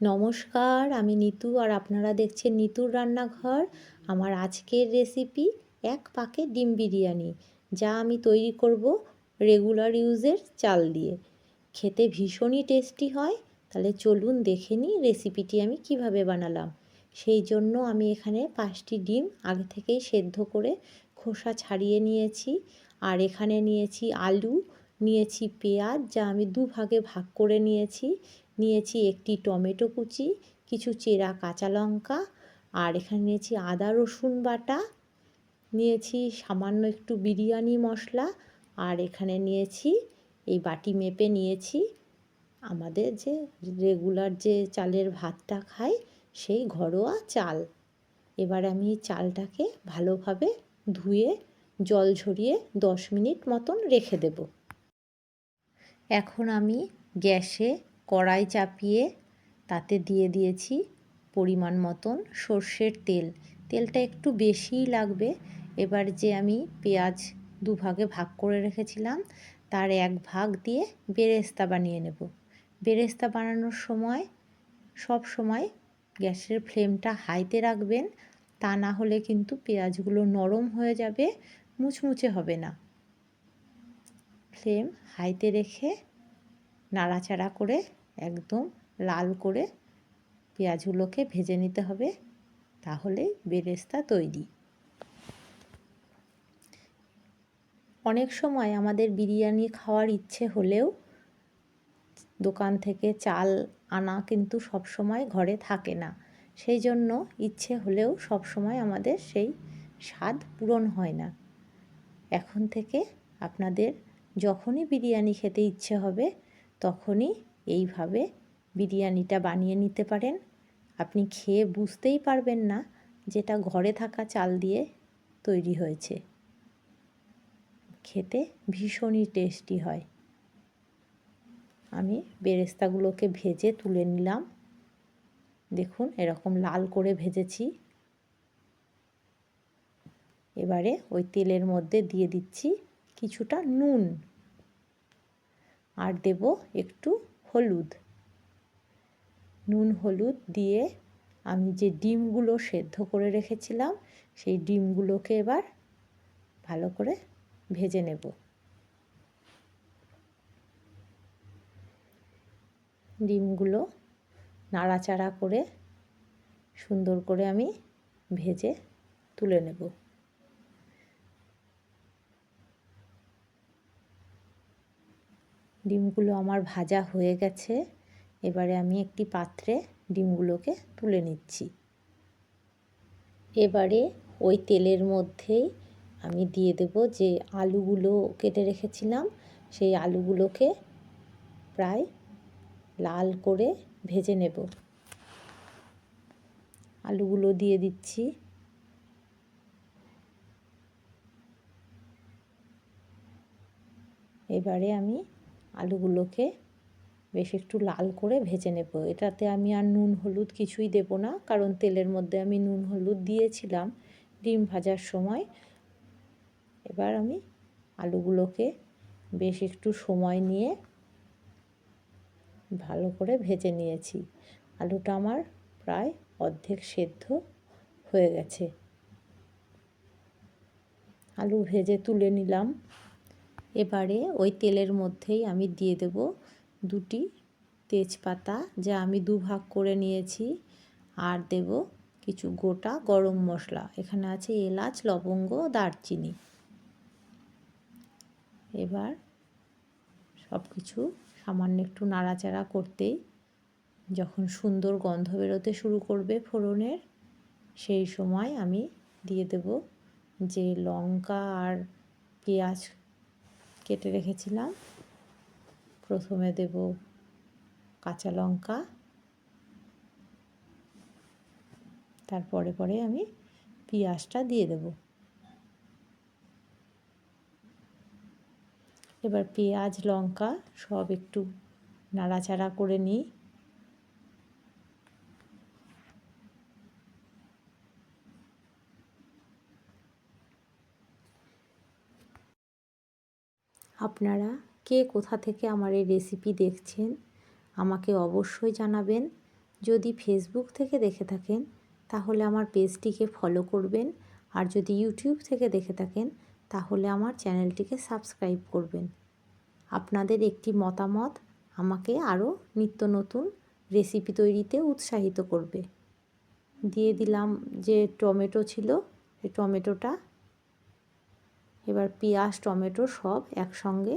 নমস্কার, আমি নিতু আর আপনারা দেখছেন নিতুর রান্নাঘর। আমার আজকের রেসিপি এক পাকে ডিম বিরিয়ানি, যা আমি তৈরি করব রেগুলার ইউজের চাল দিয়ে। খেতে ভীষণই টেস্টি হয়, তাহলে চলুন দেখে নিই রেসিপিটি আমি কীভাবে বানালাম। সেই জন্য আমি এখানে পাঁচটি ডিম আগে থেকেই সেদ্ধ করে খোসা ছাড়িয়ে নিয়েছি, আর এখানে নিয়েছি আলু, নিয়েছি পেঁয়াজ, যা আমি দুভাগে ভাগ করে নিয়েছি। নিয়েছি একটি টমেটো কুচি, কিছু চেরা কাঁচা লঙ্কা, আর এখানে নিয়েছি আদা রসুন বাটা। নিয়েছি সামান্য একটু বিরিয়ানি মশলা, আর এখানে নিয়েছি এই বাটি মেপে নিয়েছি। আমাদের যে রেগুলার যে চালের ভাতটা খাই, সেই ঘরোয়া চাল। এবার আমি চালটাকে ভালোভাবে ধুয়ে, জল ঝরিয়ে দশ মিনিট মতন রেখে দেব। এখন আমি গ্যাসে কড়াই চাপিয়ে তাতে দিয়ে দিয়েছি পরিমাণ মতন সর্ষের তেল। তেলটা একটু বেশিই লাগবে। এবার যে আমি পেঁয়াজ দুভাগে ভাগ করে রেখেছিলাম, তার এক ভাগ দিয়ে বেরেস্তা বানিয়ে নেব। বেরেস্তা বানানোর সময়, সব সময় গ্যাসের ফ্লেমটা হাইতে রাখবেন। তা না হলে কিন্তু পেঁয়াজগুলো নরম হয়ে যাবে, মুচমুচে হবে না। ফ্লেম হাইতে রেখে নাড়াচাড়া করে একদম লাল করে পেঁয়াজগুলোকে ভেজে নিতে হবে, তাহলেই বেরেস্তা তৈরি। অনেক সময় আমাদের বিরিয়ানি খাওয়ার ইচ্ছে হলেও দোকান থেকে চাল আনা কিন্তু সব সময় ঘরে থাকে না। সেই জন্য ইচ্ছে হলেও সব সময় আমাদের সেই স্বাদ পূরণ হয় না। এখন থেকে আপনাদের যখনই বিরিয়ানি খেতে ইচ্ছে হবে, তখনই এইভাবে বিরিয়ানিটা বানিয়ে নিতে পারেন। আপনি খেয়ে বুঝতেই পারবেন না যেটা ঘরে থাকা চাল দিয়ে তৈরি হয়েছে। খেতে ভীষণই টেস্টি হয়। আমি বেরেস্তাগুলোকে ভেজে তুলে নিলাম। দেখুন, এরকম লাল করে ভেজেছি। এবারে ওই তেলের মধ্যে দিয়ে দিচ্ছি কিছুটা নুন। আর দেব একটু হলুদ। নুন হলুদ দিয়ে আমি যে ডিমগুলো সেদ্ধ করে রেখেছিলাম, সেই ডিমগুলোকে এবার ভালো করে ভেজে নেব। ডিমগুলো নাড়াচাড়া করে সুন্দর করে আমি ভেজে তুলে নেব। ডিমগুলো আমার ভাজা হয়ে গেছে। এবারে আমি একটি পাত্রে ডিমগুলোকে তুলে নিচ্ছি। এবারে ওই তেলের মধ্যেই আমি দিয়ে দেব যে আলুগুলো কেটে রেখেছিলাম, সেই আলুগুলোকে প্রায় লাল করে ভেজে নেব। আলুগুলো দিয়ে দিচ্ছি। এবারে আমি আলুগুলোকে বেশ একটু লাল করে ভেজে নেব। এটাতে আমি আর নুন, হলুদ কিছুই দেব না, কারণ তেলের মধ্যে আমি নুন, হলুদ দিয়েছিলাম ডিম ভাজার সময়। এবার আমি আলুগুলোকে বেশ একটু সময় নিয়ে ভালো করে ভেজে নিয়েছি। আলুটা আমার প্রায় অর্ধেক সেদ্ধ হয়ে গেছে। আলু ভেজে তুলে নিলাম। এবারে ওই তেলের মধ্যেই আমি দিয়ে দেব দুটি তেজপাতা যা আমি দুভাগ করে নিয়েছি। আর দেব কিছু গোটা গরম মশলা, এখানে আছে এলাচ, লবঙ্গ, দারচিনি। এবার সব কিছু সামান্য একটু নাড়াচাড়া করতেই যখন সুন্দর গন্ধ বেরোতে শুরু করবে ফোড়নের, সেই সময় আমি দিয়ে দেব যে লঙ্কা আর পেঁয়াজ কেটে রেখেছিলাম। প্রথমে দেব কাঁচা লঙ্কা। তারপরে পরে আমি পেঁয়াজটা দিয়ে দেব। এবার পেঁয়াজ, লঙ্কা সব একটু নাড়াচাড়া করে নিই। আপনারা কে কোথা থেকে আমার এই রেসিপি দেখছেন, আমাকে অবশ্যই জানাবেন। যদি ফেসবুক থেকে দেখে থাকেন, তাহলে আমার পেজটিকে ফলো করবেন। আর যদি ইউটিউব থেকে দেখে থাকেন, তাহলে আমার চ্যানেলটিকে সাবস্ক্রাইব করবেন। আপনাদের একটি মতামত আমাকে আরও নিত্য নতুন রেসিপি তৈরিতে উৎসাহিত করবে। দিয়ে দিলাম যে টমেটো ছিল, এই টমেটোটা এবার পেঁয়াজ, টমেটো সব একসঙ্গে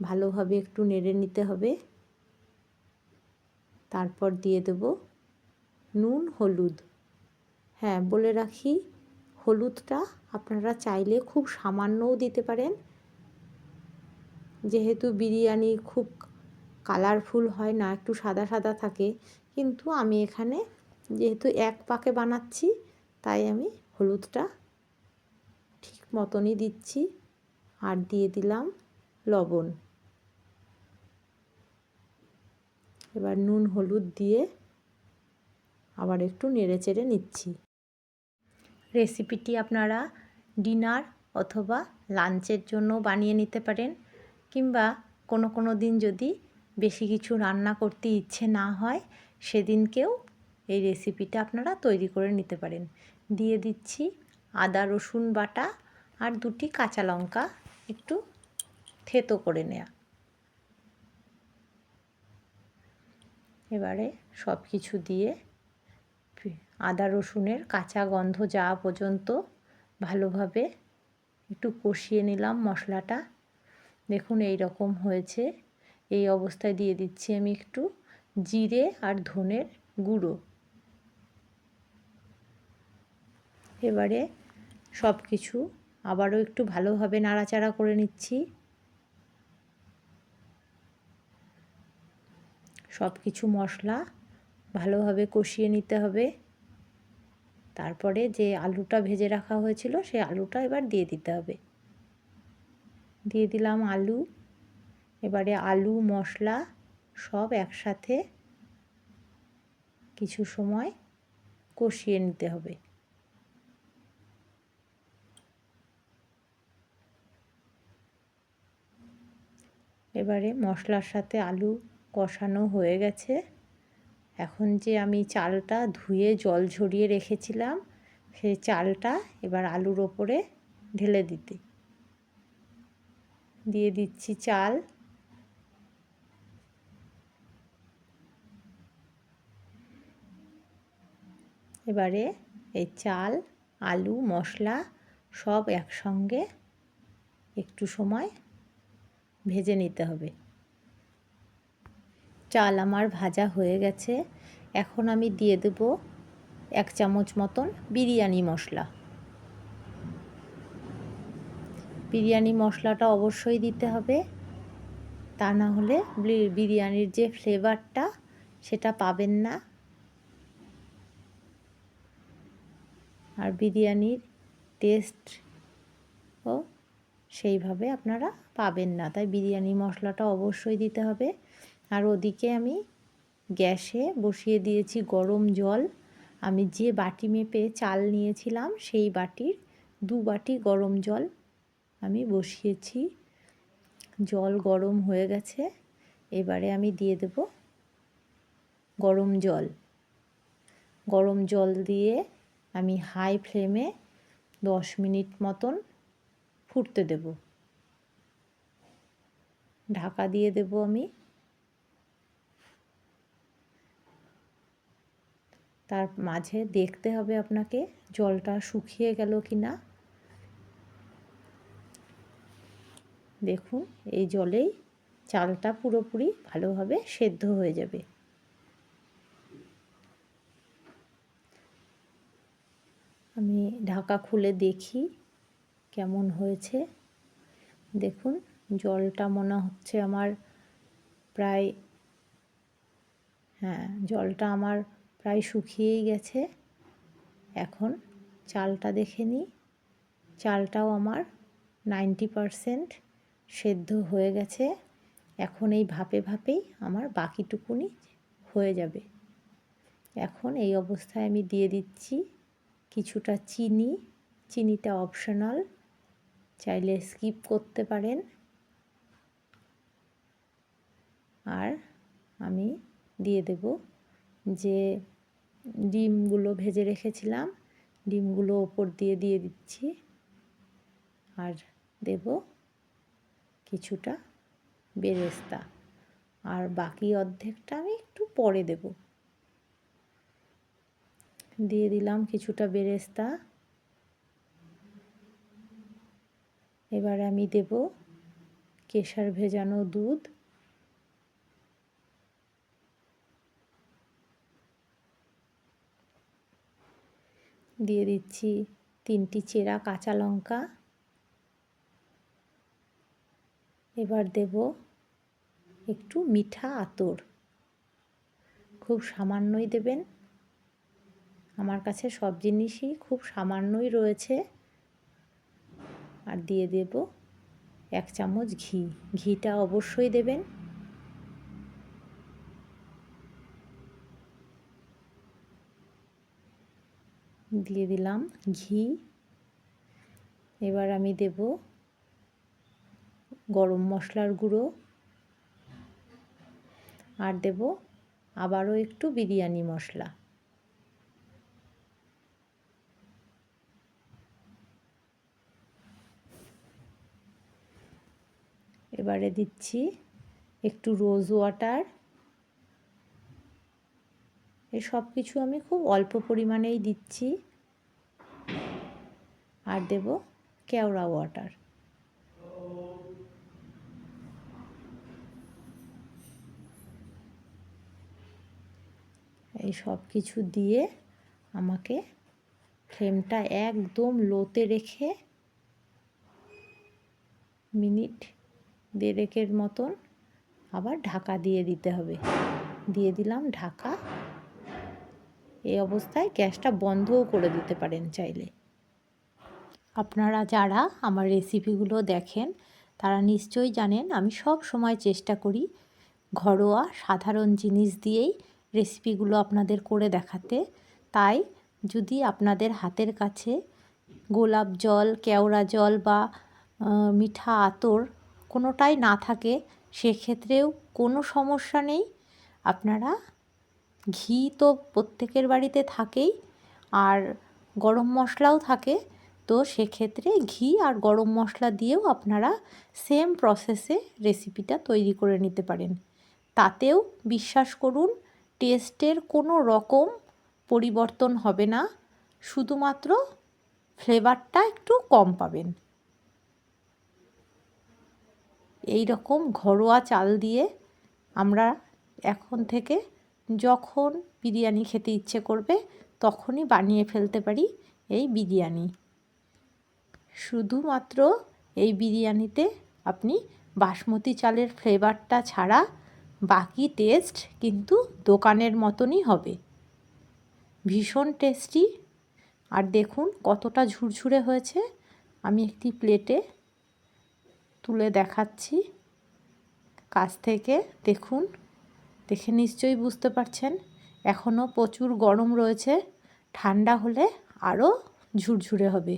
ভালোভাবে একটু নেড়ে নিতে হবে। তারপর দিয়ে দেব নুন, হলুদ। হ্যাঁ বলে রাখি হলুদটা আপনারা চাইলে খুব সামান্যও দিতে পারেন। যেহেতু বিরিয়ানি খুব কালারফুল হয় না, একটু সাদা সাদা থাকে, কিন্তু আমি এখানে যেহেতু এক পাকে বানাচ্ছি, তাই আমি হলুদটা মতনই দিচ্ছি। আর দিয়ে দিলাম লবণ। এবার নুন, হলুদ দিয়ে আবার একটু নেড়ে চেড়ে নিচ্ছি। রেসিপিটি আপনারা ডিনার অথবা লাঞ্চের জন্য বানিয়ে নিতে পারেন কিংবা কোনো কোনো দিন যদি বেশি কিছু রান্না করতে ইচ্ছে না হয়, সেদিনকেও এই রেসিপিটা আপনারা তৈরি করে নিতে পারেন। দিয়ে দিচ্ছি আদা, রসুন বাটা আর দুটি কাঁচা লঙ্কা একটু থেতো করে নেওয়া এবারে সব কিছু দিয়ে আদা রসুনের কাঁচা গন্ধ যাওয়া পর্যন্ত ভালোভাবে একটু কষিয়ে নিলাম মশলাটা। দেখুন এই রকম হয়েছে। এই অবস্থায় দিয়ে দিচ্ছি আমি একটু জিরে আর ধনের গুঁড়ো। এবারে সব কিছু আবারও একটু ভালোভাবে নাড়াচাড়া করে নিচ্ছি। সব কিছু মশলা ভালোভাবে কষিয়ে নিতে হবে। তারপরে যে আলুটা ভেজে রাখা হয়েছিল সেই আলুটা এবার দিয়ে দিতে হবে। দিয়ে দিলাম আলু। এবারে আলু, মশলা সব একসাথে কিছু সময় কষিয়ে নিতে হবে। এবারে মশলার সাথে আলু কষানো হয়ে গেছে। এখন যে আমি চালটা ধুয়ে জল ঝরিয়ে রেখেছিলাম সেই চালটা এবার আলুর ওপরে ঢেলে দিতে। দিয়ে দিচ্ছি চাল। এবারে এই চাল, আলু, মশলা সব একসঙ্গে একটু সময় ভেজে নিতে হবে। চাল আমার ভাজা হয়ে গেছে। এখন আমি দিয়ে দেব এক চামচ মতন বিরিয়ানি মশলা। বিরিয়ানি মশলাটা অবশ্যই দিতে হবে। তা না হলে বিরিয়ানির যে ফ্লেভারটা সেটা পাবেন না। আর বিরিয়ানির টেস্ট ও সেইভাবে আপনারা পাবেন না। তাই বিরিয়ানি মশলাটা অবশ্যই দিতে হবে। আর ওদিকে আমি গ্যাসে বসিয়ে দিয়েছি গরম জল। আমি যে বাটি মেপে চাল নিয়েছিলাম, সেই বাটির দু বাটি গরম জল আমি বসিয়েছি। জল গরম হয়ে গেছে। এবারে আমি দিয়ে দেব গরম জল। গরম জল দিয়ে আমি হাই ফ্লেমে দশ মিনিট মতন ফুটতে দেব। ঢাকা দিয়ে দেব আমি। তার মাঝে দেখতে হবে আপনাকে জলটা শুকিয়ে গেল কি না দেখুন, এই জলেই চালটা পুরোপুরি ভালোভাবে সেদ্ধ হয়ে যাবে। আমি ঢাকা খুলে দেখি। কেমন হয়েছে? দেখুন, জলটা মনে হচ্ছে আমার প্রায় হ্যাঁ জলটা আমার প্রায় শুকিয়েই গেছে। এখন চালটা দেখে নিই। চালটাও আমার নাইনটি পারসেন্ট সেদ্ধ হয়ে গেছে। এখন এই ভাপে ভাপেই আমার বাকিটুকুনি হয়ে যাবে। এখন এই অবস্থায় আমি দিয়ে দিচ্ছি কিছুটা চিনি। চিনিটা অপশনাল চাইলে স্কিপ করতে পারেন। আর আমি দিয়ে দেব যে ডিমগুলো ভেজে রেখেছিলাম, ডিমগুলো ওপর দিয়ে দিয়ে দিচ্ছি। আর দেব কিছুটা বেরেস্তা। আর বাকি অর্ধেকটা আমি একটু পরে দেব। দিয়ে দিলাম কিছুটা বেরেস্তা। এবার আমি দেব কেশর ভেজানো দুধ। দিয়ে দিচ্ছি তিনটি চেরা কাঁচা লঙ্কা। এবার দেব একটু মিঠা আতর। খুব সামান্যই দেবেন। আমার কাছে সব জিনিসই খুব সামান্যই রয়েছে। আর দিয়ে দেব এক চামচ ঘি। ঘিটা অবশ্যই দেবেন। দিয়ে দিলাম ঘি। এবার আমি দেব গরম মশলার গুঁড়ো। আর দেব আবারও একটু বিরিয়ানি মশলা। এবারে দিচ্ছি একটু রোজ ওয়াটার এই সব কিছু আমি খুব অল্প পরিমাণেই দিচ্ছি। আর দেব কেওড়া ওয়াটার এই সব কিছু দিয়ে আমাকে ফ্লেমটা একদম লোতে রেখে মিনিট দেড়েকের মতন আবার ঢাকা দিয়ে দিতে হবে। দিয়ে দিলাম ঢাকা। এই অবস্থায় গ্যাসটা বন্ধও করে দিতে পারেন চাইলে। আপনারা যারা আমার রেসিপিগুলো দেখেন, তারা নিশ্চয়ই জানেন আমি সব সময় চেষ্টা করি ঘরোয়া সাধারণ জিনিস দিয়েই রেসিপিগুলো আপনাদের করে দেখাতে। তাই যদি আপনাদের হাতের কাছে গোলাপ জল, কেওড়া জল বা মিঠা আতর কোনোটাই না থাকে, সেক্ষেত্রেও কোনো সমস্যা নেই। আপনারা ঘি তো প্রত্যেকের বাড়িতে থাকেই, আর গরম মশলাও থাকে। তো সেক্ষেত্রে ঘি আর গরম মশলা দিয়েও আপনারা সেম প্রসেসে রেসিপিটা তৈরি করে নিতে পারেন। তাতেও বিশ্বাস করুন টেস্টের কোনো রকম পরিবর্তন হবে না। শুধুমাত্র ফ্লেভারটা একটু কম পাবেন। এই রকম ঘরোয়া চাল দিয়ে আমরা এখন থেকে যখন বিরিয়ানি খেতে ইচ্ছে করবে, তখনই বানিয়ে ফেলতে পারি এই বিরিয়ানি। শুধুমাত্র এই বিরিয়ানিতে আপনি বাসমতি চালের ফ্লেভারটা ছাড়া বাকি টেস্ট কিন্তু দোকানের মতনই হবে। ভীষণ টেস্টি। আর দেখুন কতটা ঝুরঝুরে হয়েছে। আমি একটি প্লেটে তুলে দেখাচ্ছি। কাছ থেকে দেখুন, দেখে নিশ্চয়ই বুঝতে পারছেন। এখনও প্রচুর গরম রয়েছে, ঠান্ডা হলে আরও ঝুরঝুরে হবে।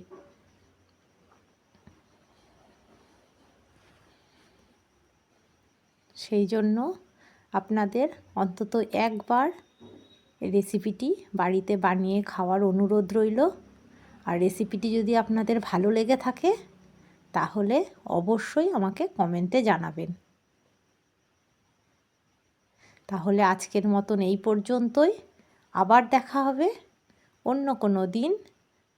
সেই জন্য আপনাদের অন্তত একবার রেসিপিটি বাড়িতে বানিয়ে খাওয়ার অনুরোধ রইল। আর রেসিপিটি যদি আপনাদের ভালো লেগে থাকে তাহলে অবশ্যই আমাকে কমেন্টে জানাবেন। তাহলে আজকের মতন এই পর্যন্তই। আবার দেখা হবে অন্য কোনো দিন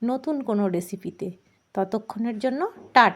নতুন কোনো রেসিপিতে ততক্ষণের জন্য টাটা।